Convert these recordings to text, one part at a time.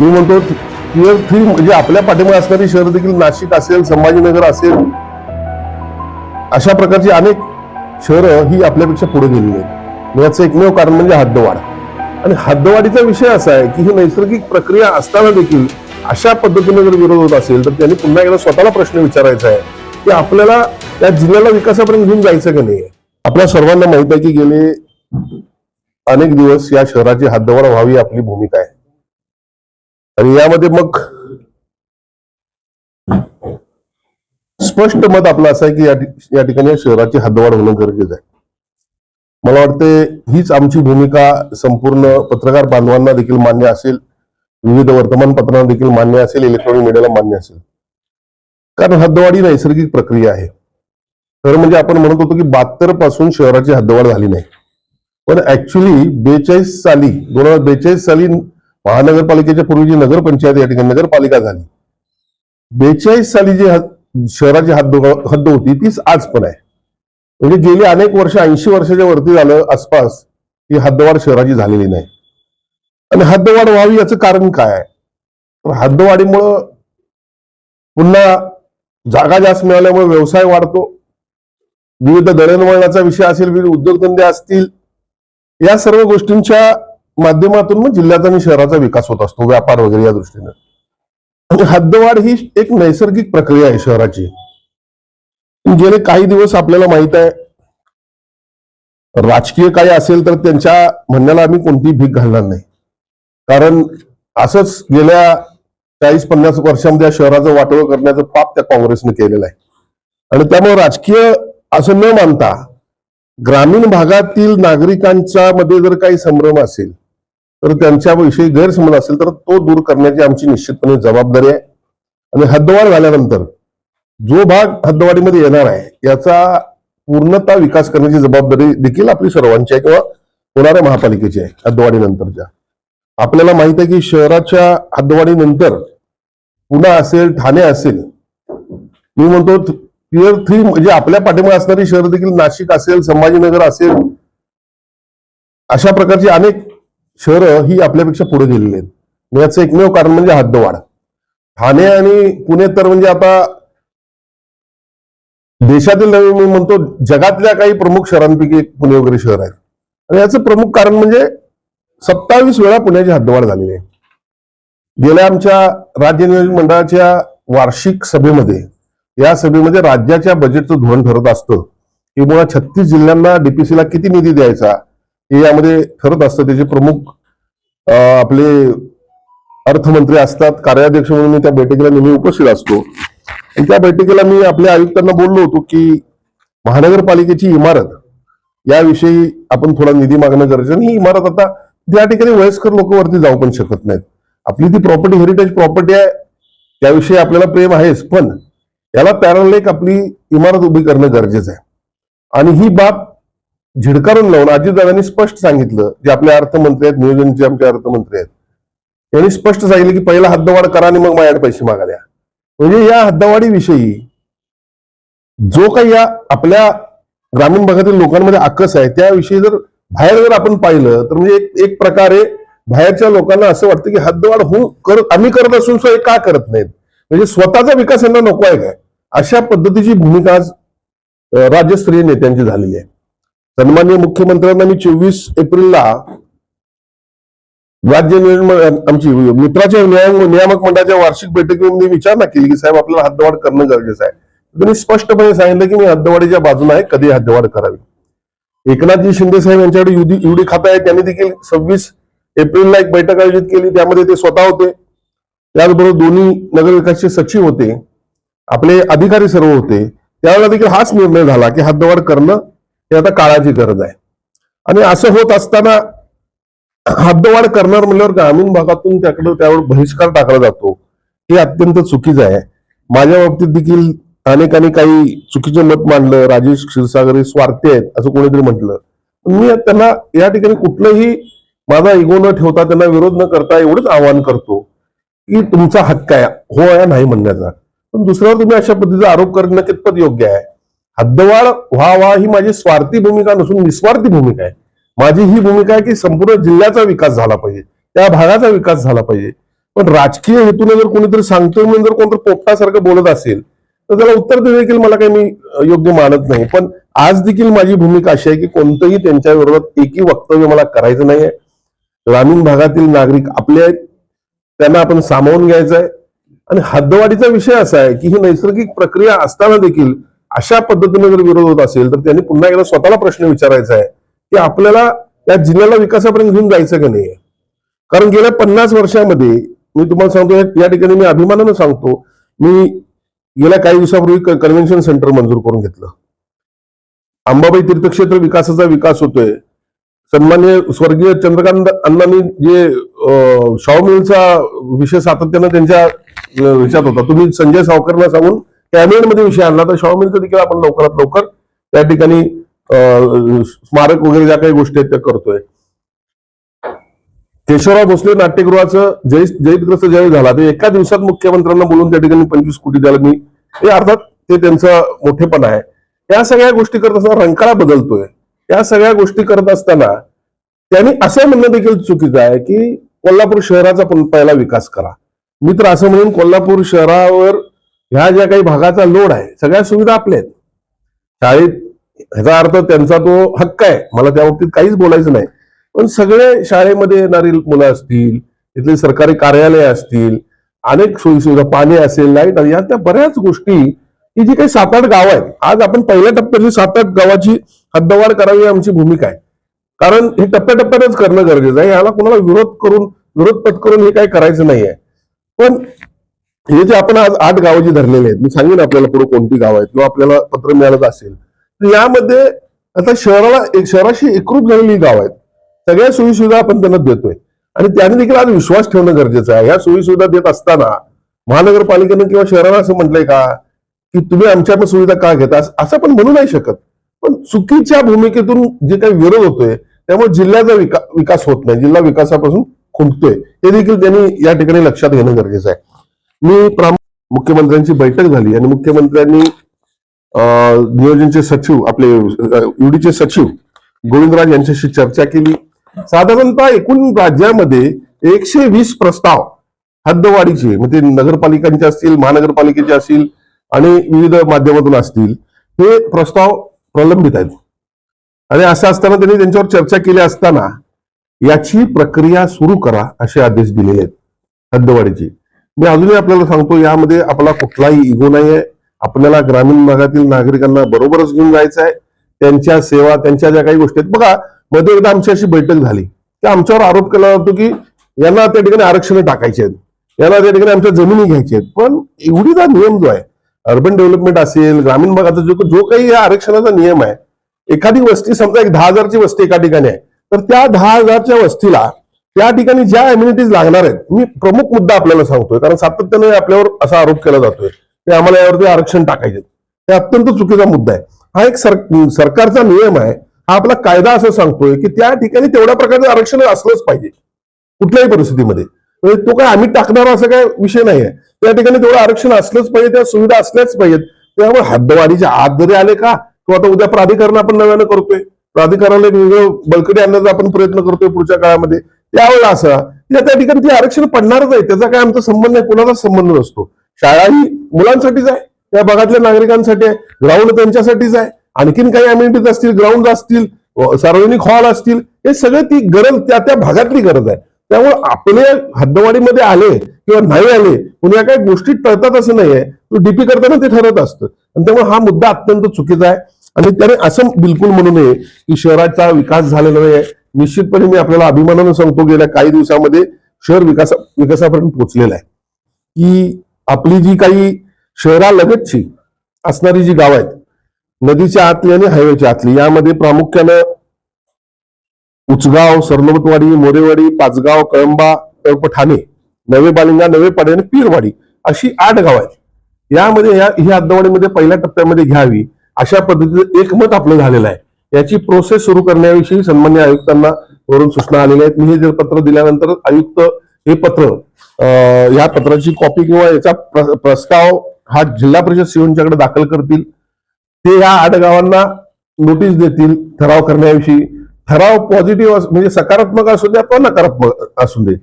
मी म्हणतो tear three म्हणजे आपल्या पाठीमागे असणारी शहर देखील नाशिक असेल संभाजीनगर असेल अशा प्रकारची अनेक शहरं ही आपल्यापेक्षा पुढे गेलेली आहेत. याचं एकमेव कारण म्हणजे हद्दवाढ. आणि हद्दवाढीचा विषय असा आहे की ही नैसर्गिक प्रक्रिया असताना देखील अशा पद्धतीने जर विरोध होत असेल तर त्यांनी पुन्हा एकदा स्वतःला प्रश्न विचारायचा आहे की आपल्याला त्या जिल्ह्याला विकासापर्यंत घेऊन जायचं की नाही? आपल्या सर्वांना माहीत आहे की गेले अनेक दिवस या शहराची हद्दवाढ व्हावी आपली भूमिका आहे. आणि यामध्ये मग स्पष्ट मत आपलं असं आहे की या ठिकाणी शहराची हद्दवाढ होणं गरजेचं आहे. मला वाटते हीच आमची भूमिका संपूर्ण पत्रकार बांधवांना देखील मान्य असेल विविध वर्तमानपत्रांना देखील मान्य असेल इलेक्ट्रॉनिक मीडियाला मान्य असेल. कारण हद्दवाढ ही नैसर्गिक प्रक्रिया आहे. तर म्हणजे आपण म्हणत होतो की बहात्तरपासून शहराची हद्दवाढ झाली नाही. पण ऍक्च्युली बेचाळीस साली दोन हजार बेचाळीस साली महानगरपालिकेच्या पूर्वी जी नगरपंचायत या ठिकाणी नगरपालिका झाली. बेचाळीस साली जी शहराची हद्द हद्द होती तीच आज पण आहे. म्हणजे गेली अनेक वर्ष ऐंशी वर्षाच्या वरती झालं आसपास ही हद्दवाढ शहराची झालेली नाही. आणि हद्दवाढ व्हावी याचं कारण काय आहे? तर हद्दवाढीमुळं पुन्हा जागा जास्त मिळाल्यामुळे व्यवसाय वाढतो. विविध दळणवळणाचा विषय असेल विविध उद्योगधंदे असतील या सर्व गोष्टींच्या माध्यमातून मग जिल्ह्याचा आणि शहराचा विकास होत असतो व्यापार वगैरे या दृष्टीने. म्हणजे आणि हद्दवाढ ही एक नैसर्गिक प्रक्रिया आहे शहराची. गेले काही दिवस आपल्याला माहीत आहे राजकीय काही असेल तर त्यांच्या म्हणण्याला आम्ही कोणतीही भीक घालणार नाही. कारण असंच गेल्या चाळीस पन्नास वर्षामध्ये या शहराचं वाटोळं करण्याचं पाप त्या काँग्रेसने केलेलं आहे. आणि त्यामुळे राजकीय असं न मानता ग्रामीण भागातील नागरिकांच्या मध्ये जर काही संभ्रम असेल तर त्यांच्याविषयी गैरसमज असेल तर तो दूर करण्याची आमची निश्चितपणे जबाबदारी आहे. आणि हद्दवाढ झाल्यानंतर जो भाग हद्दवाढीमध्ये येणार आहे याचा पूर्णता विकास करण्याची जबाबदारी देखील आपली सर्वांची आहे किंवा होणाऱ्या महापालिकेची आहे हद्दवाढीनंतरच्या. आपल्याला माहीत आहे की शहराच्या हद्दवाढीनंतर पुणे असेल ठाणे असेल मी म्हणतो टिअर थ्री म्हणजे आपल्या पाठीमागे असणारी शहर देखील नाशिक असेल संभाजीनगर असेल अशा प्रकारची अनेक शहरं ही आपल्यापेक्षा पुढे गेलेली आहेत. याचं एकमेव कारण म्हणजे हद्दवाढ. ठाणे आणि पुणे तर म्हणजे आता देशातील नव्हे मी म्हणतो जगातल्या काही प्रमुख शहरांपैकी एक पुणे वगैरे शहर आहे आणि याचं प्रमुख कारण म्हणजे सत्तावीस वेळा पुण्याची हद्दवाढ झालेली आहे. गेल्या आमच्या राज्य नियोजन मंडळाच्या वार्षिक सभेमध्ये या सभेमध्ये राज्याच्या बजेटचं धोरण ठरत असतं. की मुळात छत्तीस जिल्ह्यांना डीपीसीला किती निधी द्यायचा? हे यामध्ये ठरत असतं त्याचे प्रमुख आपले अर्थमंत्री असतात कार्याध्यक्ष म्हणून मी त्या बैठकीला नेहमी उपस्थित असतो. आणि त्या बैठकीला मी आपल्या आयुक्तांना बोललो होतो की महानगरपालिकेची इमारत याविषयी आपण थोडा निधी मागणं गरजेचं आणि ही इमारत आता त्या ठिकाणी वयस्कर लोक वरती जाऊ पण शकत नाहीत. आपली ती प्रॉपर्टी हेरिटेज प्रॉपर्टी आहे त्याविषयी आपल्याला प्रेम आहेच पण याला पॅरल एक आपली इमारत उभी करणं गरजेचं आहे. आणि ही बाब झिडकारून लावून अजितदादांनी स्पष्ट सांगितलं जे आपले अर्थमंत्री आहेत नियोजनचे आमचे अर्थमंत्री आहेत. त्यांनी स्पष्ट सांगितलं की पहिला हद्दवाढ करा आणि मग माझ्याकडे पैसे मागा द्या म्हणजे या हद्दवाढीविषयी जो काही या आपल्या ग्रामीण भागातील लोकांमध्ये आकस आहे त्याविषयी जर बाहेर जर आपण पाहिलं तर म्हणजे एक एक प्रकारे बाहेरच्या लोकांना असं वाटतं की हद्दवाढ हो करत आम्ही करत असून सुद्धा हे का करत नाहीत? म्हणजे स्वतःचा विकास यांना नको आहे काय? अशा पद्धतीची भूमिका आज राज्यस्तरीय नेत्यांची झालेली आहे. सन्मान्य मुख्यमंत्र्यांना मी चोवीस एप्रिलला राज्य निर्माण आमची मित्राच्या नियामक मंडळाच्या वार्षिक बैठकीमध्ये विचारणा केली की साहेब आपल्याला हद्दवाढ करणं गरजेचं आहे. त्यांनी स्पष्टपणे सांगितलं की मी हद्दवाढीच्या बाजूने आहे कधी हद्दवाढ करावी. एकनाथजी शिंदे साहेब यांच्याकडे युडी युडी खातं आहे त्यांनी देखील सव्वीस एप्रिलला एक बैठक आयोजित केली. त्यामध्ये ते स्वतः होते. त्याचबरोबर दोन्ही नगरविकासचे सचिव होते. आपले अधिकारी सर्व होते. त्यावेळेला देखील हाच निर्णय झाला की हद्दवाढ करणं हे आता काळाची गरज आहे. आणि असं होत असताना हद्दवाढ करणार म्हणल्यावर ग्रामीण भागातून त्याकडे त्यावर बहिष्कार टाकला जातो. हे अत्यंत चुकीचं आहे. माझ्या बाबतीत देखील अनेकांनी काही चुकीचे मत मांडलं. राजेश क्षीरसागर हे स्वार्थी आहेत असं कोणीतरी म्हटलं. मी त्यांना या ठिकाणी कुठलंही माझा इगो न ठेवता त्यांना विरोध न करता एवढंच आवाहन करतो की तुमचा हक्क आहे हो या नाही म्हणण्याचा. पण दुसऱ्यावर तुम्ही अशा पद्धतीचा आरोप करणं कितपत योग्य आहे? हद्दवाढ व्हा व्हा ही माझी स्वार्थी भूमिका नसून निस्वार्थी भूमिका आहे. माझी ही भूमिका आहे की संपूर्ण जिल्ह्याचा विकास झाला पाहिजे त्या भागाचा विकास झाला पाहिजे. पण राजकीय हेतूने जर कोणीतरी सांगतोय म्हणून जर कोणतरी पोपटासारखं बोलत असेल तर त्याला उत्तर दे देखील मला काही मी योग्य मानत नाही. पण आज देखील माझी भूमिका अशी आहे की कोणतंही त्यांच्या विरोधात एकही वक्तव्य मला करायचं नाहीये ग्रामीण भागातील नागरिक आपले आहेत त्यांना आपण सामावून घ्यायचं आहे. आणि हद्दवाढीचा विषय असा आहे की ही नैसर्गिक प्रक्रिया असताना देखील अशा पद्धतीने जर विरोध होत असेल तर त्यांनी पुन्हा एकदा स्वतःला प्रश्न विचारायचा आहे की आपल्याला या जिल्ह्याला विकासापर्यंत घेऊन जायचं का नाही कारण गेल्या पन्नास वर्षामध्ये मी तुम्हाला सांगतो या- ठिकाणी मी अभिमानानं सांगतो मी गेल्या काही दिवसापूर्वी कन्व्हेन्शन सेंटर मंजूर करून घेतलं. अंबाबाई तीर्थक्षेत्र विकासाचा विकास होतोय. सन्मान्य स्वर्गीय चंद्रकांत अण्णांनी जे अं, मिलचा विषय सातत्यानं त्यांच्या अं, ह्याच्यात होता. तुम्ही संजय सावकरला सांगून कॅबिनेटमध्ये विषय आणला तर शाओमिलचा देखील आपण लवकरात लवकर त्या ठिकाणी स्मारक वगैरे ज्या काही गोष्टी आहेत त्या करतोय. केशवराव भोसले नाट्यगृहाचं जय जयग्रस्त ज्यावेळी झाला. ते एका दिवसात मुख्यमंत्र्यांना बोलून त्या ठिकाणी पंचवीस कोटी द्यायला मी हे अर्थात ते त्यांचं मोठेपण आहे. या सगळ्या गोष्टी करत असताना रंकाळा बदलतोय. या सगळ्या गोष्टी करत असताना त्यांनी असं म्हणणं देखील चुकीचं आहे की कोल्हापूर शहराचा पण पहिला विकास करा. मी तर असं म्हणून कोल्हापूर शहरावर ह्या ज्या काही भागाचा लोड आहे सगळ्या सुविधा आपल्या आहेत. शाळेत ह्याचा अर्थ त्यांचा तो हक्क आहे. मला त्या बाबतीत काहीच बोलायचं नाही. पण सगळे शाळेमध्ये येणारी मुलं असतील तिथले सरकारी कार्यालय असतील अनेक सोयीसुविधा पाणी असेल लाइट या त्या बऱ्याच गोष्टी ही जी काही सात आठ गावं आहेत आज आपण पहिल्या टप्प्याची सात आठ गावाची हद्दवाढ करावी आमची भूमिका आहे. कारण हे टप्प्याटप्प्यातच करणं गरजेचं आहे. याला कोणाला विरोध करून विरोध पत्करून हे काही करायचं नाही आहे पण हे जे आपण आज आठ गावं जी धरलेली आहेत मी सांगेन आपल्याला पुढे कोणती गाव आहेत किंवा आपल्याला पत्र मिळालं असेल तर यामध्ये आता शहराला शहराशी एकरूप झालेली गाव आहेत. सगळ्या सोयीसुविधा आपण त्यांना देतोय. आणि त्याने देखील आज विश्वास ठेवणं गरजेचं आहे. ह्या सोयी सुविधा देत असताना महानगरपालिकेनं किंवा शहराला असं म्हटलंय का की तुम्ही आमच्याकडे सुविधा का घेता? असं- आपण म्हणू नाही शकत. पण चुकीच्या भूमिकेतून जे काही विरोध होतोय त्यामुळे जिल्ह्याचा विका विकास होत नाही. जिल्हा विकासापासून खुंटतोय. हे देखील त्यांनी या ठिकाणी लक्षात घेणं गरजेचं आहे. मी प्राम- मुख्यमंत्र्यांची बैठक झाली आणि मुख्यमंत्र्यांनी अं, नियोजनचे सचिव आपले ईडीचे सचिव गोविंदराज यांच्याशी चर्चा केली. साधारणतः एकूण राज्यामध्ये एकशे वीस प्रस्ताव हद्दवाढीचे म्हणजे नगरपालिकांचे असतील महानगरपालिकेचे असतील आणि विविध माध्यमातून असतील हे प्रस्ताव प्रलंबित आहेत. आणि असं असताना त्यांनी त्यांच्यावर चर्चा केली असताना याची प्रक्रिया सुरू करा असे आदेश दिलेले आहेत हद्दवाढीची. मी अजूनही आपल्याला सांगतो यामध्ये आपला कुठलाही इगो नाही आहे आपल्याला ग्रामीण भागातील नागरिकांना बरोबरच घेऊन जायचं आहे त्यांच्या सेवा त्यांच्या ज्या काही गोष्टी आहेत. बघा मध्ये एकदा आमची अशी बैठक झाली. की आमच्यावर आरोप केला जातो की यांना त्या ठिकाणी आरक्षण टाकायचे आहेत. यांना त्या ठिकाणी आमच्या जमिनी घ्यायच्या आहेत. पण एवढीचा नियम जो आहे अर्बन डेव्हलपमेंट असेल ग्रामीण भागाचा जो जो काही या आरक्षणाचा नियम आहे एखादी वस्ती समजा एक दहा हजारची वस्ती एका ठिकाणी आहे तर त्या दहा हजारच्या वस्तीला त्या ठिकाणी ज्या अम्युनिटीज लागणार आहेत मी प्रमुख मुद्दा आपल्याला सांगतोय कारण सातत्याने आपल्यावर असा आरोप केला जातोय की आम्हाला यावरती आरक्षण टाकायचे हे अत्यंत चुकीचा मुद्दा आहे. हा एक सर सरकारचा नियम आहे हा आपला कायदा असं सांगतोय की त्या ठिकाणी तेवढ्या प्रकारचं आरक्षण असलंच पाहिजे कुठल्याही परिस्थितीमध्ये. म्हणजे तो काय आम्ही टाकणार असा काय विषय नाही आहे त्या ठिकाणी तेवढं आरक्षण असलंच पाहिजे त्या सुविधा असल्याच पाहिजेत. त्यामुळे हद्दवाढीच्या आत जरी आले का किंवा आता उद्या प्राधिकरण आपण नव्यानं करतोय प्राधिकरणाला एक वेगळं बळकटी आणण्याचा आपण प्रयत्न करतोय पुढच्या काळामध्ये. त्यावेळेला असं या त्या ठिकाणी ते आरक्षण पडणारच आहे. त्याचा काय आमचा संबंध नाही कुणाचा संबंध नसतो. शाळा ही मुलांसाठीच आहे त्या भागातल्या नागरिकांसाठी आहे ग्राउंड त्यांच्यासाठीच आहे. आणखीन काही अम्युनिटीज असतील ग्राउंड असतील सार्वजनिक हॉल असतील हे सगळे ती गरज त्या त्या भागातली गरज आहे. त्यामुळे आपले हद्दवाडीमध्ये आले किंवा नाही आले या काही गोष्टी टळतात असं नाहीये. तो डीपी करताना ते ठरत असतं. आणि त्यामुळे हा मुद्दा अत्यंत चुकीचा आहे. आणि त्याने असं बिलकुल म्हणू नये की शहराचा विकास झालेला नाही निश्चितपणे मी आपल्याला अभिमानानं सांगतो गेल्या काही दिवसामध्ये शहर विकासा विकासापर्यंत पोहोचलेला आहे. की आपली जी काही शहरालगतची असणारी जी गाव आहेत नदीच्या आतली आणि हायवेच्या आतली यामध्ये प्रामुख्यानं उचगाव सरनोबतवाडी मोरेवाडी पाचगाव कळंबा तळप ठाणे नवे बालिंगा नवे पाडे आणि पीरवाडी अशी आठ गाव आहेत. यामध्ये या ही आदवाडीमध्ये पहिल्या टप्प्यामध्ये घ्यावी. अशा पद्धतीचं एकमत आपलं झालेलं आहे. याची प्रोसेस सुरू करण्याविषयी सन्मान्य आयुक्तांना वरून सूचना आलेल्या आहेत. मी हे जर पत्र दिल्यानंतर आयुक्त हे पत्र या पत्राची कॉपी किंवा याचा प्रस्ताव हा जिल्हा परिषद सिओनच्याकडे दाखल करतील. ते या आठ गावांना नोटीस देतील ठराव करण्याविषयी. ठराव पॉझिटिव्ह म्हणजे सकारात्मक असू दे किंवा नकारात्मक असू दे.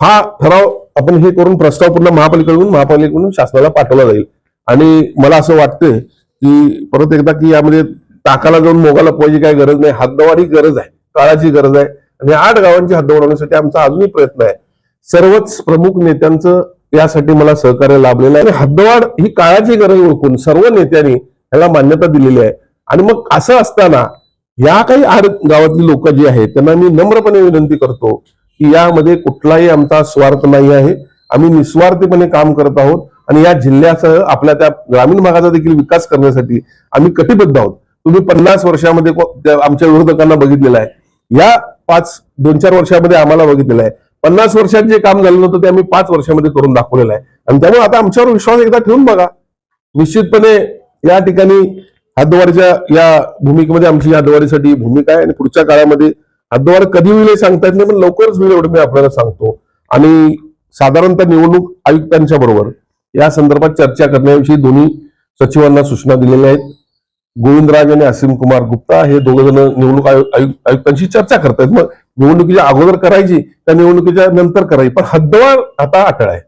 हा ठराव आपण हे करून प्रस्ताव पूर्ण महापालिकेकडून महापालिकेकडून शासनाला पाठवला जाईल. आणि मला असं वाटतंय की परत एकदा की यामध्ये टाकाला जाऊन मोगाला पोहायची काही गरज नाही. हद्दवाढ ही गरज आहे. काळाची गरज आहे. आणि आठ गावांची हद्दवाढ होण्यासाठी आमचा अजूनही प्रयत्न आहे. सर्वच प्रमुख नेत्यांचं यासाठी मला सहकार्य लाभलेलं आहे. आणि हद्दवाढ ही काळाची गरज ओळखून सर्व नेत्यांनी याला मान्यता दिलेली आहे. आणि मग असं असताना या काही आठ गावातली लोक जी आहेत त्यांना मी नम्रपणे विनंती करतो की यामध्ये कुठलाही आमचा स्वार्थ नाही आहे. आम्ही निस्वार्थीपणे काम करत आहोत. आणि या जिल्ह्यासह आपल्या त्या ग्रामीण भागाचा देखील विकास करण्यासाठी आम्ही कटिबद्ध आहोत. तुम्ही पन्नास वर्षामध्ये आमच्या विरोधकांना बघितलेलं आहे. या पाच दोन चार वर्षामध्ये आम्हाला बघितलेलं आहे. पन्नास वर्षात जे काम झालं होतं ते आम्ही पाच वर्षामध्ये करून दाखवलेलं आहे. आणि त्यामुळे आता आमच्यावर विश्वास एकदा ठेवून बघा. निश्चितपणे या ठिकाणी हद्दवाढीच्या या भूमिकेमध्ये आमची या भूमिका आहे आणि पुढच्या काळामध्ये हद्दवाढ कधी होईल हे सांगता येत नाही पण लवकरच होईल एवढं मी आपल्याला सांगतो. आणि साधारणतः निवडणूक आयुक्तांच्या बरोबर या संदर्भात चर्चा करण्याविषयी दोन्ही सचिवांना सूचना दिलेल्या आहेत. गोविंदराज आणि असीम कुमार गुप्ता हे दोघ जण निवडणूक आयु- आयु- आयुक्तांशी चर्चा करतायत. मग निवडणुकीच्या अगोदर करायची त्या निवडणुकीच्या नंतर करायची. पण हद्दवाढ आता अटळ आहे.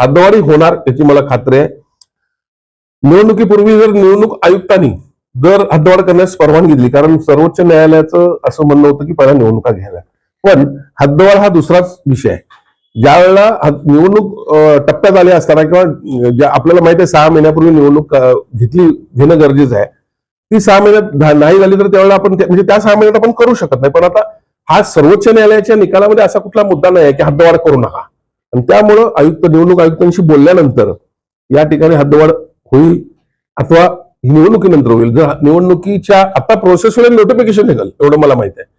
हद्दवाढी होणार याची मला खात्री आहे. निवडणुकीपूर्वी जर निवडणूक आयुक्तांनी जर हद्दवाढ करण्यास परवानगी दिली कारण सर्वोच्च न्यायालयाचं असं म्हणणं होतं की पहिल्या निवडणुका घ्याव्या पण हद्दवाढ हा दुसराच विषय आहे. ज्या वेळेला निवडणूक टप्प्यात आली असताना किंवा ज्या आपल्याला माहिती आहे सहा महिन्यापूर्वी निवडणूक घेतली घेणं गरजेचं आहे. ती सहा महिन्यात नाही झाली तर त्यावेळेला आपण म्हणजे त्या सहा महिन्यात आपण करू शकत नाही. पण आता हा सर्वोच्च न्यायालयाच्या निकालामध्ये असा कुठला मुद्दा नाही आहे की हद्दवाढ करू नका. आणि त्यामुळं आयुक्त निवडणूक आयुक्तांशी बोलल्यानंतर या ठिकाणी हद्दवाढ होईल अथवा ही निवडणुकीनंतर होईल. जर निवडणुकीच्या आता प्रोसेस होईल नोटिफिकेशन निघाल एवढं मला माहिती आहे.